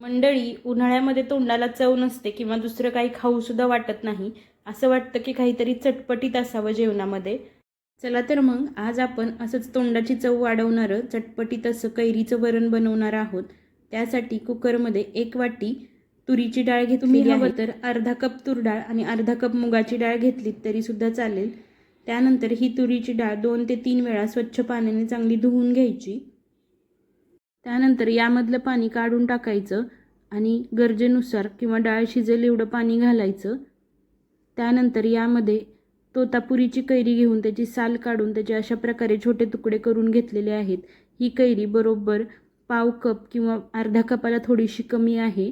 मंडळी उन्हाळ्यामध्ये तोंडाला चव नसते किंवा दुसरं काही खाऊसुद्धा वाटत नाही असं वाटतं की काहीतरी चटपटीत असावं जेवणामध्ये. चला तर मग आज आपण असंच तोंडाची चव वाढवणारं चटपटीत असं कैरीचं वरण बनवणार आहोत. त्यासाठी कुकरमध्ये एक वाटी तुरीची डाळ घेतली हवं तर अर्धा कप तूर डाळ आणि अर्धा कप मुगाची डाळ घेतलीत तरीसुद्धा चालेल. त्यानंतर ही तुरीची डाळ दोन ते तीन वेळा स्वच्छ पाण्याने चांगली धुवून घ्यायची. त्यानंतर यामधलं पाणी काढून टाकायचं आणि गरजेनुसार किंवा डाळ शिजेल एवढं पाणी घालायचं. त्यानंतर यामध्ये तोतापुरीची कैरी घेऊन त्याची साल काढून त्याचे अशा प्रकारे छोटे तुकडे करून घेतलेले आहेत. ही कैरी बरोबर पाव कप किंवा अर्ध्या कपाला थोडीशी कमी आहे.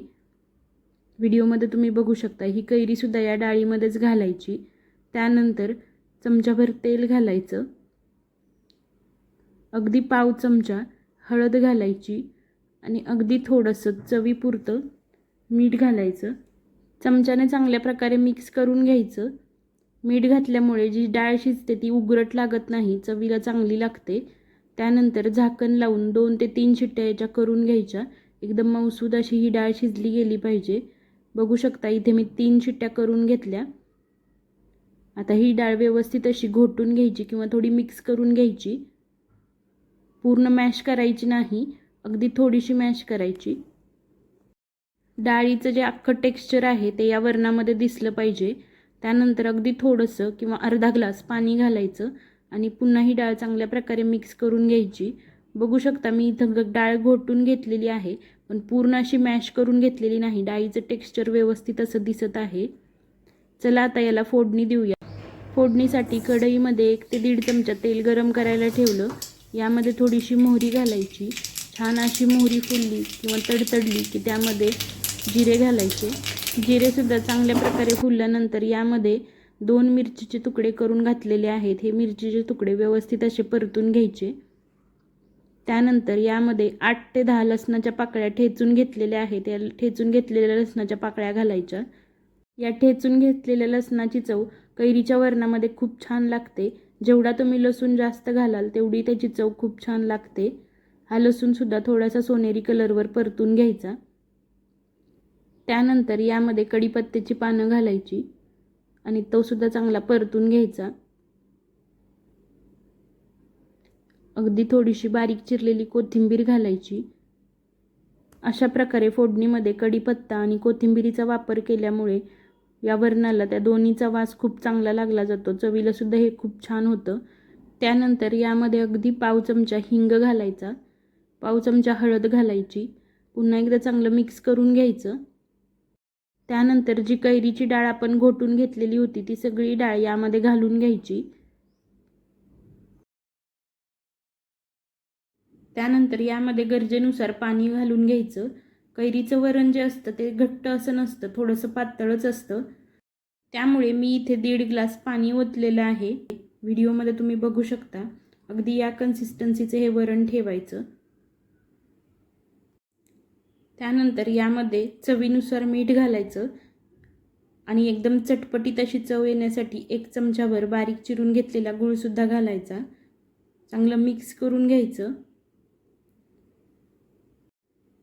व्हिडिओमध्ये तुम्ही बघू शकता ही कैरीसुद्धा या डाळीमध्येच घालायची. त्यानंतर चमचाभर तेल घालायचं. अगदी पाव चमचा हळद घालायची आणि अगदी थोडंसं चवीपुरतं मीठ घालायचं. चमच्याने चांगल्या प्रकारे मिक्स करून घ्यायचं. मीठ घातल्यामुळे जी डाळ शिजते ती उगरट लागत नाही चवीला चांगली लागते. त्यानंतर झाकण लावून दोन ते तीन शिट्ट्या याच्या करून घ्यायच्या. एकदम मऊसूद अशी ही डाळ शिजली गेली पाहिजे. बघू शकता इथे मी तीन शिट्ट्या करून घेतल्या. आता ही डाळ व्यवस्थित अशी घोटून घ्यायची किंवा थोडी मिक्स करून घ्यायची. पूर्ण मॅश करायची नाही अगदी थोडीशी मॅश करायची. डाळीचं जे अख्खं टेक्स्चर आहे ते या वरणामध्ये दिसलं पाहिजे. त्यानंतर अगदी थोडंसं किंवा अर्धा ग्लास पाणी घालायचं आणि पुन्हा ही डाळ चांगल्या प्रकारे मिक्स करून घ्यायची. बघू शकता मी इथं डाळ घोटून घेतलेली आहे पण पूर्ण अशी मॅश करून घेतलेली नाही. डाळीचं टेक्स्चर व्यवस्थित असं दिसत आहे. चला आता याला फोडणी देऊया. फोडणीसाठी कढईमध्ये एक ते दीड चमचा तेल गरम करायला ठेवलं. यामध्ये थोडीशी मोहरी घालायची. छान अशी मोहरी फुलली किंवा तडतडली की त्यामध्ये जिरे घालायचे. जिरेसुद्धा चांगल्या प्रकारे फुलल्यानंतर यामध्ये दोन मिरचीचे तुकडे करून घातलेले आहेत. हे मिरचीचे तुकडे व्यवस्थित असे परतून घ्यायचे. त्यानंतर यामध्ये आठ ते दहा लसणाच्या पाकळ्या ठेचून घेतलेल्या आहेत. या ठेचून घेतलेल्या लसणाच्या पाकळ्या घालायच्या. या ठेचून घेतलेल्या लसणाची चव कैरीच्या वरणामध्ये खूप छान लागते. जेवढा तुम्ही लसूण जास्त घालाल तेवढी त्याची चव खूप छान लागते. हा लसूणसुद्धा थोडासा सोनेरी कलरवर परतून घ्यायचा. त्यानंतर यामध्ये कढीपत्त्याची पानं घालायची आणि तोसुद्धा चांगला परतून घ्यायचा. अगदी थोडीशी बारीक चिरलेली कोथिंबीर घालायची. अशा प्रकारे फोडणीमध्ये कढीपत्ता आणि कोथिंबिरीचा वापर केल्यामुळे या वरणाला त्या दोन्हीचा वास खूप चांगला लागला जातो. चवीला सुद्धा हे खूप छान होतं. त्यानंतर यामध्ये अगदी पाव चमचा हिंग घालायचा. पाव चमचा हळद घालायची. पुन्हा एकदा चांगलं मिक्स करून घ्यायचं. त्यानंतर जी कैरीची डाळ आपण घोटून घेतलेली होती ती सगळी डाळ यामध्ये घालून घ्यायची. त्यानंतर यामध्ये गरजेनुसार पाणी घालून घ्यायचं. कैरीचं वरण जे असतं ते घट्ट असं नसतं थोडंसं पातळच असतं. त्यामुळे मी इथे दीड ग्लास पाणी ओतलेलं आहे. व्हिडिओमध्ये तुम्ही बघू शकता. अगदी या कन्सिस्टन्सीचं हे वरण ठेवायचं. त्यानंतर यामध्ये चवीनुसार मीठ घालायचं. आणि एकदम चटपटीत अशी चव येण्यासाठी एक चमचाभर बारीक चिरून घेतलेला गूळसुद्धा घालायचा. चांगलं मिक्स करून घ्यायचं.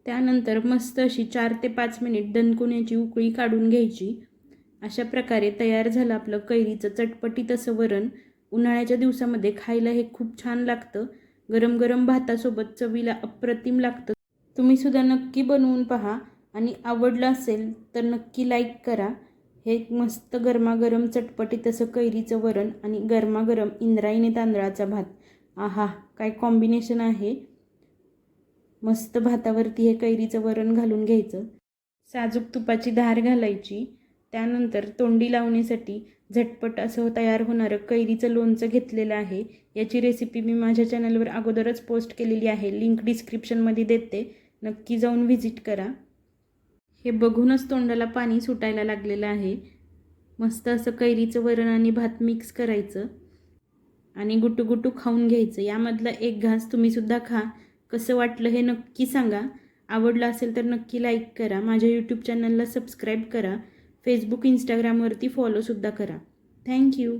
त्यानंतर मस्त अशी चार ते पाच मिनिट दणकुण्याची उकळी काढून घ्यायची. अशा प्रकारे तयार झालं आपलं कैरीचं चटपटीत असं वरण. उन्हाळ्याच्या दिवसामध्ये खायला हे खूप छान लागतं. गरम गरम भातासोबत चवीला अप्रतिम लागतं. तुम्ही सुद्धा नक्की बनवून पहा आणि आवडलं असेल तर नक्की लाईक करा. हे मस्त गरमागरम चटपटीत असं कैरीचं वरण आणि गरमागरम इंद्रायणी तांदळाचा भात. आहा काय कॉम्बिनेशन आहे. मस्त भातावरती हे कैरीचं वरण घालून घ्यायचं. साजूक तुपाची धार घालायची. त्यानंतर तोंडी लावण्यासाठी झटपट असं तयार होणारं कैरीचं लोणचं घेतलेलं आहे. याची रेसिपी मी माझ्या चॅनलवर अगोदरच पोस्ट केलेली आहे. लिंक डिस्क्रिप्शनमध्ये देते. नक्की जाऊन व्हिजिट करा. हे बघूनच तोंडाला पाणी सुटायला लागलेलं आहे. मस्त असं कैरीचं वरण आणि भात मिक्स करायचं. आणि गुटू गुटू खाऊन घ्यायचं. यामधला एक घास तुम्हीसुद्धा खा. कसं वाटलं हे नक्की सांगा. आवडलं असेल तर नक्की लाईक करा. माझ्या यूट्यूब चॅनलला सबस्क्राईब करा. फेसबुक इंस्टाग्रामवरती फॉलोसुद्धा करा. थँक्यू